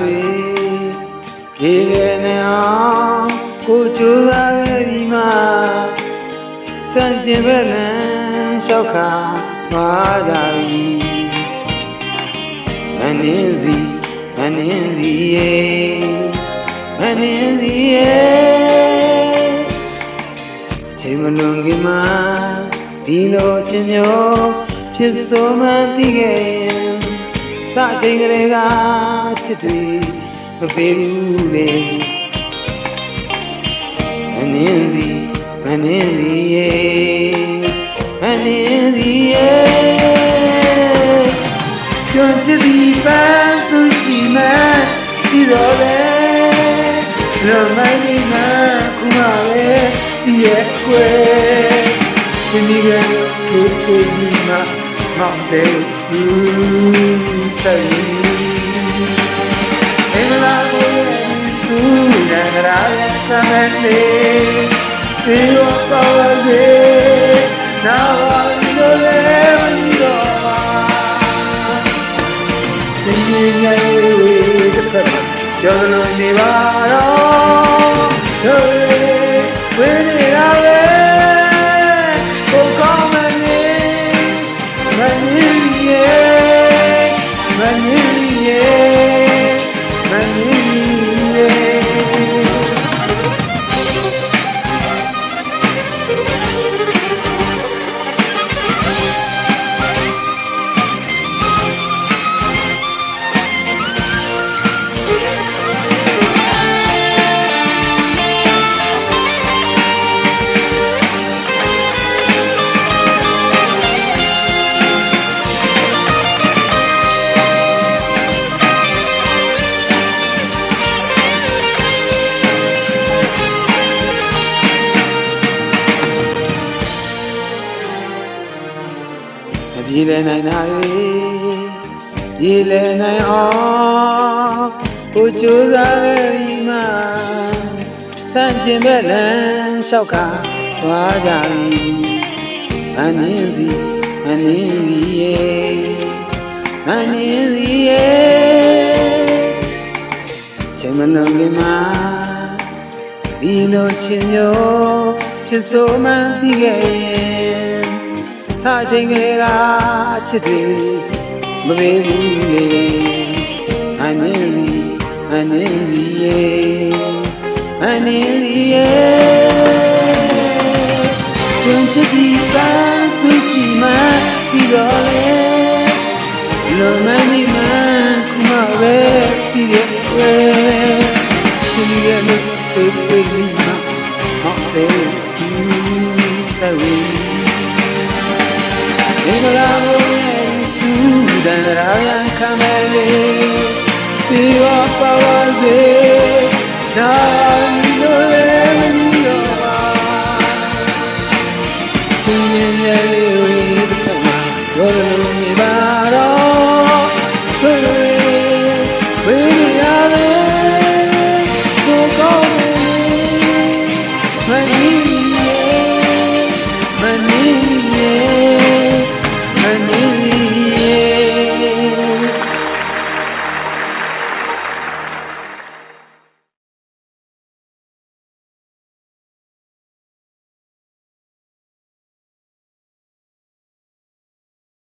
တွေဒီကနေ့အောင်ကိုကြိုးစားခဲ့ပြီးမှစံကျင်ပဲလန်းလျှောက်ခါသွားကြပြီမနှင်းစီမနှင်းစီရဲ့မနှင်းစီရဲ့ချိန်မလွန်ခင်မှာဒီလိုချင်းမျိုးဖြစ်စိုးမှသိခဲ့ရင် စချိန်ကလေးကချစ်တွေမပေးဘူးလေမနှင်းစီမနှင်းစီရဲ့မနှင်းစီရဲ့ကျွမ်းချစ်ပြီးပန်းစုရှိမှဒီတော့လေလောမိုင်းဒီမှာခုမှလေဒီရဲ့ကွယ်ဒီမိကကိုကိုဒီမှာ မောင်တဲ့စုဆိုင်အင်္ဂလာကိုစုနံရာရဲ့ကမန်လေးဒီရောပါစေနာဝီလိုလေမီတော့ပါရှင်ကြီးငယ်ဝေးတစ်ဖက်မှာကျော်လို့နေပါတော့တို့ဝေး နေရဲ့ မနေရဲ့မပြေလည်နိုင်တာတွေပြေလည်နိုင်အောင်ကိုကြိုးစားခဲ့ပြီးမှစံကျင်မဲ့လမ်းလျှောက်ခါသွားကြပြီမနှင်းစီမနှင်းစီရဲ့မနှင်းစီရဲ့ချိန်မလုံးကမှာဒီလိုချင်မျိုးဖြစ်စိုးမှန်းသိခဲ့ရင် စချိန်ကလေးကချစ်တွေမပေးဘူးလေအနည်းစီအနည်းစီရဲ့အနည်းစီရဲ့ကျန်ချစ်ဒီပန်းစုရှိမှပြီးတော့လေလုံမနီမခုမပဲပြီးရဲ့ွယ်ချစ်ရဲ့လို့ပြေးပြေးပြီးမှဟောတဲ့စီဆက်ဝေး မင်္ဂလာဘုရားစုဒန္တရာယံခံမဲ့လေဒီဝပါဝစေနာလိုလေမီရောပါချင်းရင်ရဲ့လေးဝေးတစ်ခါမှရော